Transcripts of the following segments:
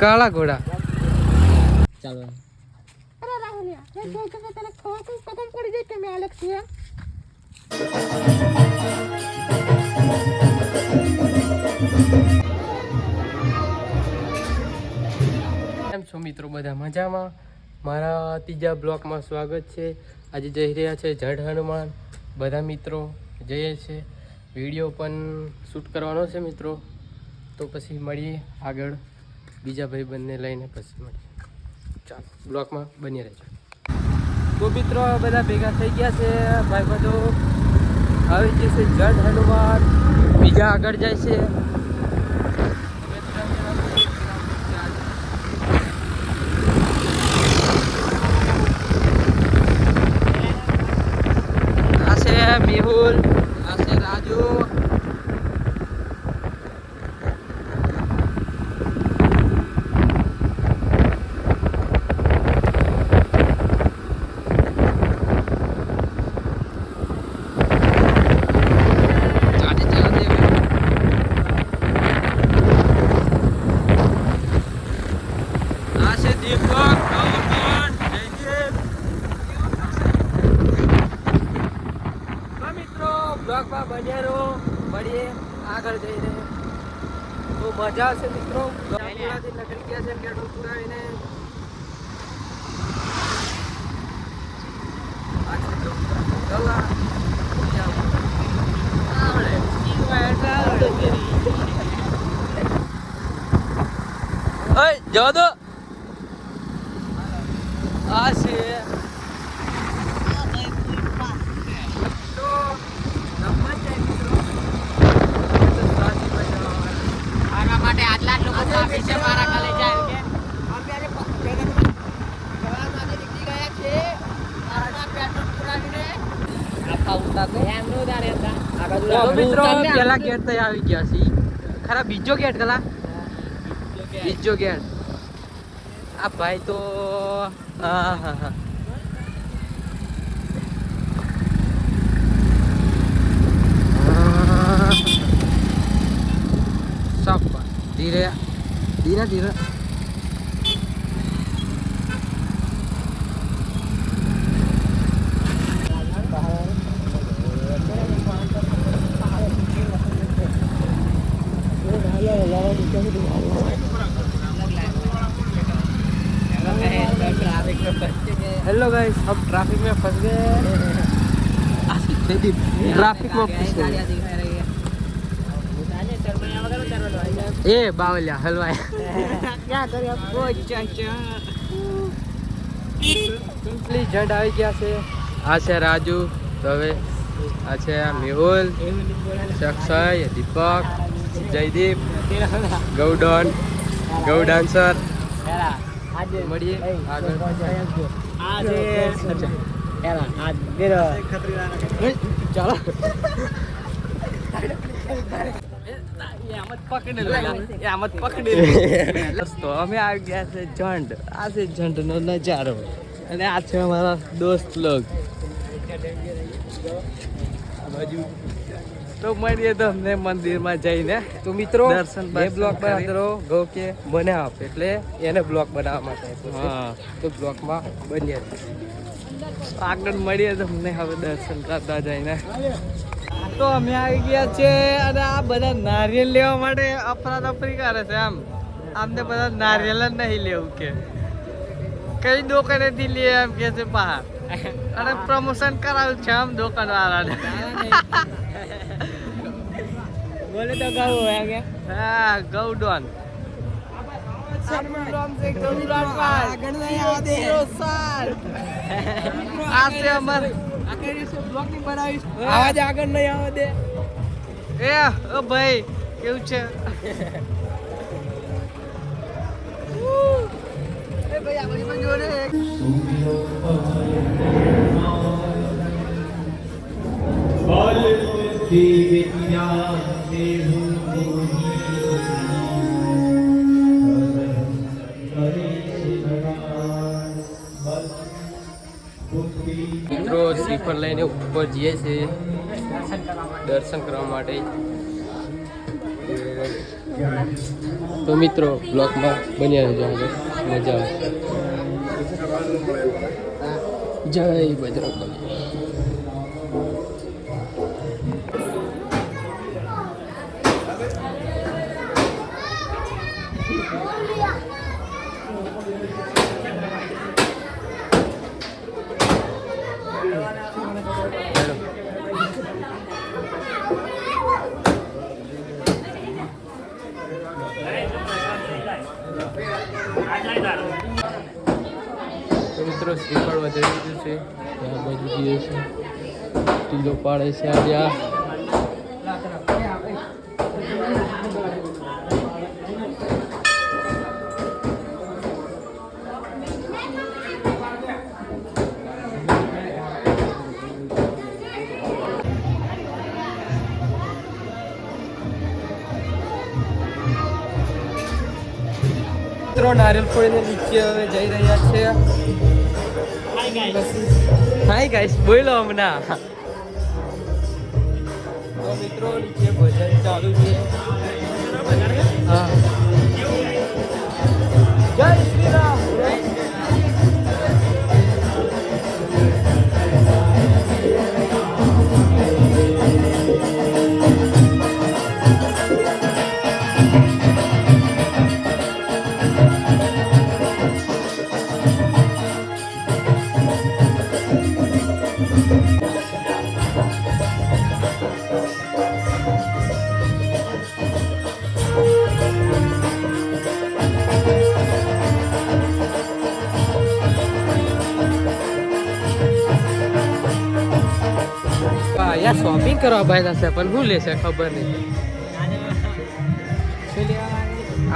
કાળા ઘોડા. ચાલો. અરે રાહુલ યાર જો કે તને ખબર પડી જાય કે મેં અલગ છું એમ? કેમ છો મિત્રો? બધા મજામાં? મારા ત્રીજા બ્લોકમાં સ્વાગત છે. આજે જઈ રહ્યા છે જડ હનુમાન. બધા મિત્રો જઈએ છે. વીડિયો પણ શૂટ કરવાનો છે મિત્રો. તો પછી મળીએ આગળ. બીજા ભાઈ બંને લઈને પછી મળીએ. ચાલો, બ્લોકમાં બની રહેજો. તો મિત્રો બધા ભેગા થઈ ગયા છે ભાઈ બધો આવી જશે જડ હનુમાન. બીજા આગળ જાય છે. આ છે મેહુલ આ છે રાજુ ચાલે ચાલે આ છે દીપક કૌરકણ, જયદીપ તો મિત્રો બ્લોગમાં બન્યા રહો મળીએ આગળ જઈને તો મજા આવશે મિત્રો. નીકળી ગયા છે છે. ઓય જવા દો આ છે તો નંબર છે મિત્રો તો સાચી બજાવવા આના માટે આટલા જ લોકો કાફી છે મારા ખાલે જાય કે તો મિત્રો પેલા ગેટ તો આવી ગયા છે. ખરા બીજો ગેટ કલા? બીજો ગેટ. આ ભાઈ તો ધીરે ધીરે હા हेलो गाइस हम ट्रैफिक में फंस गए ट्रैफिक में फंस गए ए बावलिया हलवाई સિમ્પલી જડ આવી ગયા છે આ છે રાજુ તો હવે આ છે આ મેહુલ અક્ષય દીપક જયદીપ ગૌડન ગૌ ડાન્સર મળીએ આગળ ચાલો. અમે આવી ગયા છે જંડ આ છે જંડ નજારો. અને આ છે અમારા દોસ્ત લોગ. બાજુ તો મળીએ તો અમને મંદિરમાં જઈને. તો મિત્રો દર્શન બર્શન બ્લોક. બનાવતો ગૌ કે બનાવ એટલે એને બ્લોક બનાવવા માટે હા. તો બ્લોકમાં બન્યા રહેજો. આગળ મળીએ તો અમને હવે દર્શન કરતા જઈને. તો અમે આવી ગયા છે અને આ બધા નારિયેલ લેવા માટે અફરાતફરી કરે છે આમ. આમને બધા નારિયેલ જ નહીં લેવું કે. કઈ દુકાનેથી લે એમ કે છે બહાર અને પ્રમોશન કરાવ્યું છે આમ દુકાન વાળાને બોલે તો કહું હે કે હા ગૌડોન. આ છે અમાર. આવાજ આગળ નહીં આવવા એ ઓ ભાઈ કેવું છે? એ મિત્રો, શ્રીફળ લઈને ઉપર જઈએ છીએ દર્શન કરવા માટે. તો મિત્રો, બ્લોકમાં બન્યા રહેજો આગળ મજા આવે. જય બજરંગબલી મિત્રો શ્રીફળ વધારી છે. ત્યાં બાજુ છે. ટીલો પાડે છે આ મિત્રો, નારિયેલ ફોડીને નીચે હવે જઈ રહ્યા છે. હાય ગાઈસ બોલો હમણાં. તો મિત્રો, નીચે ભજન ચાલુ છે. વાહ શોપિંગ કરવા ભાઈ છે પણ શું લેશે ખબર નહીં.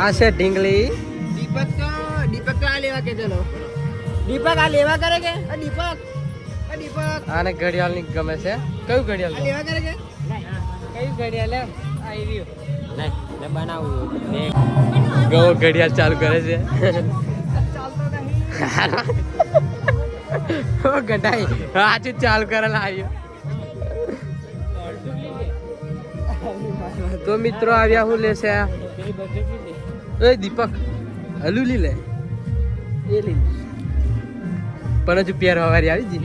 આ છે ઢીંગલી. દીપક તો દીપક આ લેવા કે ચલો. દીપક આ લેવા કરે કે? દીપક. દીપક. આને ઘડિયાળની ગમે છે. કયું ઘડિયાળ લેવા કરે કે? કયું ઘડિયાળ એમ? નહીં બનાવું ગવો ઘડિયાળ ચાલુ કરે છે. ઓ ગડાઈ આજુ ચાલુ કરેલા આવ્યો તો મિત્રો આવ્યા હું લેશે એ દીપક હલુલી લે. એ લે. પણ હજુ પિયર હવારી આવી જી.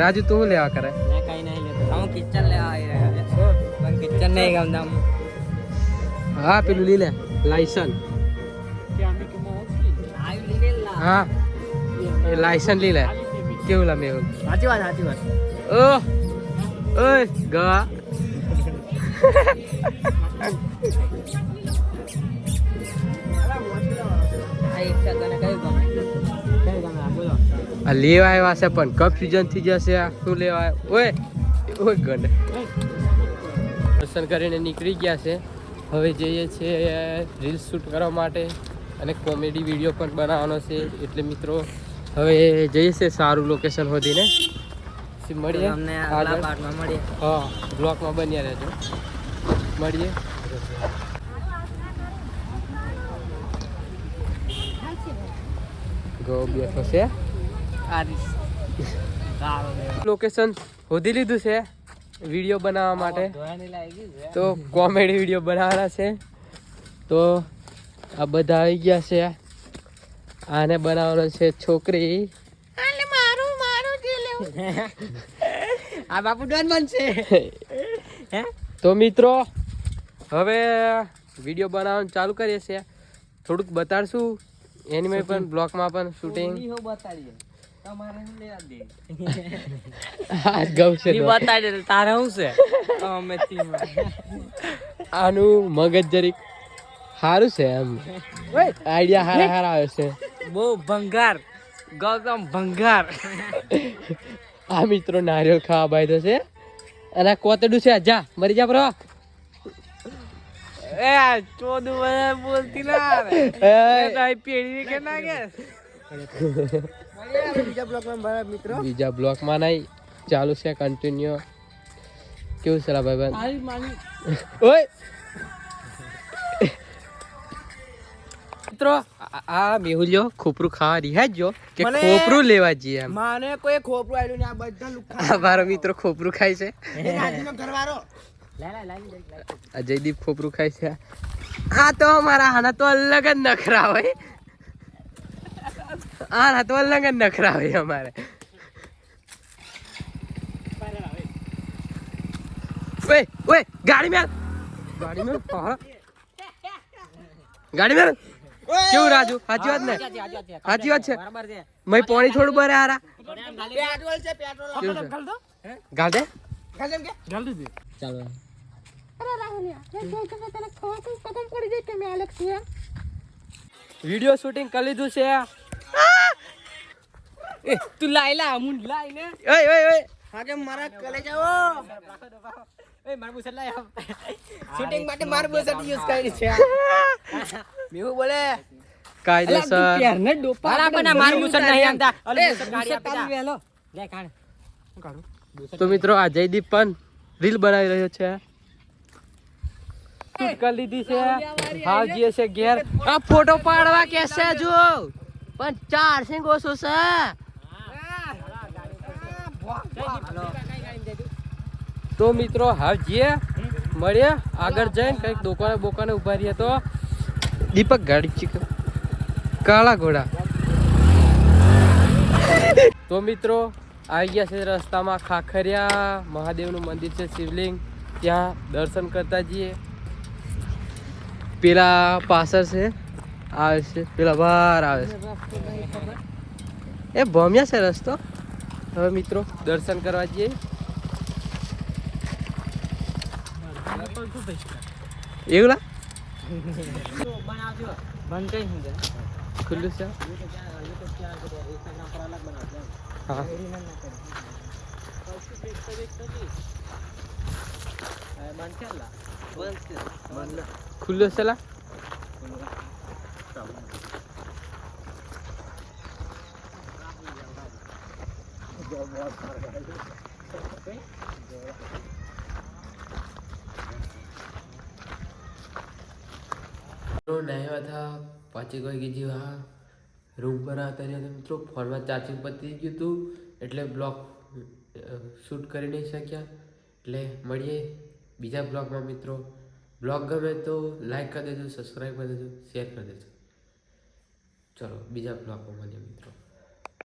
રાજુ તું શું લેવા કરે? મેં કઈ નહીં લેતો. હું કિચન લેવા આવી રહ્યા છે. પણ કિચન નહીં ગમતા હા પેલું લી. લે લાયસન હા. એ લાયસન લી લે. કેવું લા મેહુલ સાચી વાત સાચી વાત. ઓ ઓય, ગા. આ લેવા આવ્યા છે, પણ કપ સિઝન થઈ જશે આ. શું લેવા ઓય ઓય ગંડ દર્શન કરીને નીકળી ગયા છે. હવે જઈએ છીએ રીલ્સ શૂટ કરવા માટે અને કોમેડી વીડિયો પણ બનાવવાનો છે. એટલે મિત્રો, હવે જઈએ છે સારું લોકેશન શોધીને પછી મળીએ. અમને આગલા પાર્ટમાં મળીએ. હા બ્લોકમાં બન્યા રહેજો. મળીએ. ગો બેઠો છે લોકેશન શોધી લીધું છે વીડિયો બનાવવા માટે. તો કોમેડી વીડિયો બનાવવાના છે. તો આ બધા આવી ગયા છે. આને બનાવવાનો છે છોકરી. આ બાપુ ડોન બનશે હે? તો મિત્રો હવે વીડિયો બનાવવાનું ચાલુ કરીએ છીએ. થોડુંક બતાડશું. એનિમે પણ બ્લોકમાં પણ શૂટિંગ આનું મગજ જરીક સારું છે એમ. આઈડિયા હારા હારા આવે છે. બહુ ભંગાર. ગૌતમ ભંગાર. આ મિત્રો નારિયેળ ખાવા બાય છે. અને આ કોતડું છે જા મરી જા બરો. એ ચોદુ બોલતી ના એ, પેઢી કે ના કે. બીજા બ્લોકમાં બરાબર મિત્રો. બીજા બ્લોકમાં નહીં. ચાલુ છે કન્ટિન્યુ કેવું છે ભાઈ ઓય! મિત્રો આ- મેહુલ્યો ખોપરું ખાવા રિહાજ જો કે ખોપરું લેવા જઈએ એમ. માને કોઈ ખોપરું આવ્યું ને આ બધા લુખા મારો મિત્રો ખોપરું ખાય છે. ઘરવાળો. લે લે લાવી દે લે. આ જયદીપ ખોપરું ખાય છે. આ તો મારા આના તો અલગ જ નખરા હોય. આના તો અલગ જ નખરા હોય અમારે. ઓય ઓય ગાડી મેલ. ગાડી મેલ. ગાડી મેલ? કેવું રાજુ? સાચી વાત ને? સાચી વાત છે. છે. છે. મય પોણી થોડું ભરે આરા પેટ્રોલ છે પેટ્રોલ. કેવું છે? ગાળ દે. ચાલો. અરે રાહુલ યાર છે કે તને ખોટું કદમ પડી જાય કે મે અલગ છું વિડિયો શૂટિંગ કરી લીધું છે. એ તું લાઈ લા મું લાઈ ને ઓય ઓય ઓય હા કે મારા કલે જાઓ એ માર બુસટ લાઈ શૂટિંગ માટે માર બુસટ યુઝ કરી છે. મેહુ બોલે. કાયદેસર. ને ડોપા મારા પણ માર બુસટ નહીં આંતા અલે બુસટ ગાડી આપી વેલો. લે કાણ તો મિત્રો આ જયદીપ પણ રીલ બનાવી રહ્યો છે. શૂટ લીધી છે. હાલ જીએ છે ઘેર. આ ફોટો પાડવા કેસે જો પણ ચાર્જિંગ ઓછું છે? તો મિત્રો હાલ જઈએ મળીએ. આગળ જઈને કંઈક દુકાને બોકાને ઊભા રહીએ તો. દીપક ગાડી કાળા ઘોડા. તો મિત્રો આવી ગયા છે રસ્તામાં ખાખરિયા. મહાદેવનું મંદિર છે શિવલિંગ. ત્યાં દર્શન કરતા જઈએ. પેલા પાછળ છે, આવે છે, પેલા બહાર આવે છે. એ ભમ્યા છે રસ્તો? હવે મિત્રો દર્શન કરવા જઈએ. એવું લા? ખુલ્લું છે? હા. ખુલ્લું છે લા? નાહ્યા હતા પાછી કોઈ કીધી હા, રૂમ પર રહ્યા હતા મિત્રો ફોનમાં ચાર્જિંગ પતી ગયું હતું, એટલે બ્લોગ શૂટ કરી નહીં શક્યા. એટલે મળીએ બીજા બ્લોગમાં મિત્રો. બ્લોગ ગમે તો લાઈક કરી દેજો સબસ્ક્રાઈબ કરી દેજો શેર કરી દેજો. ચલો, બીજા બ્લોગમાં મળીએ મિત્રો.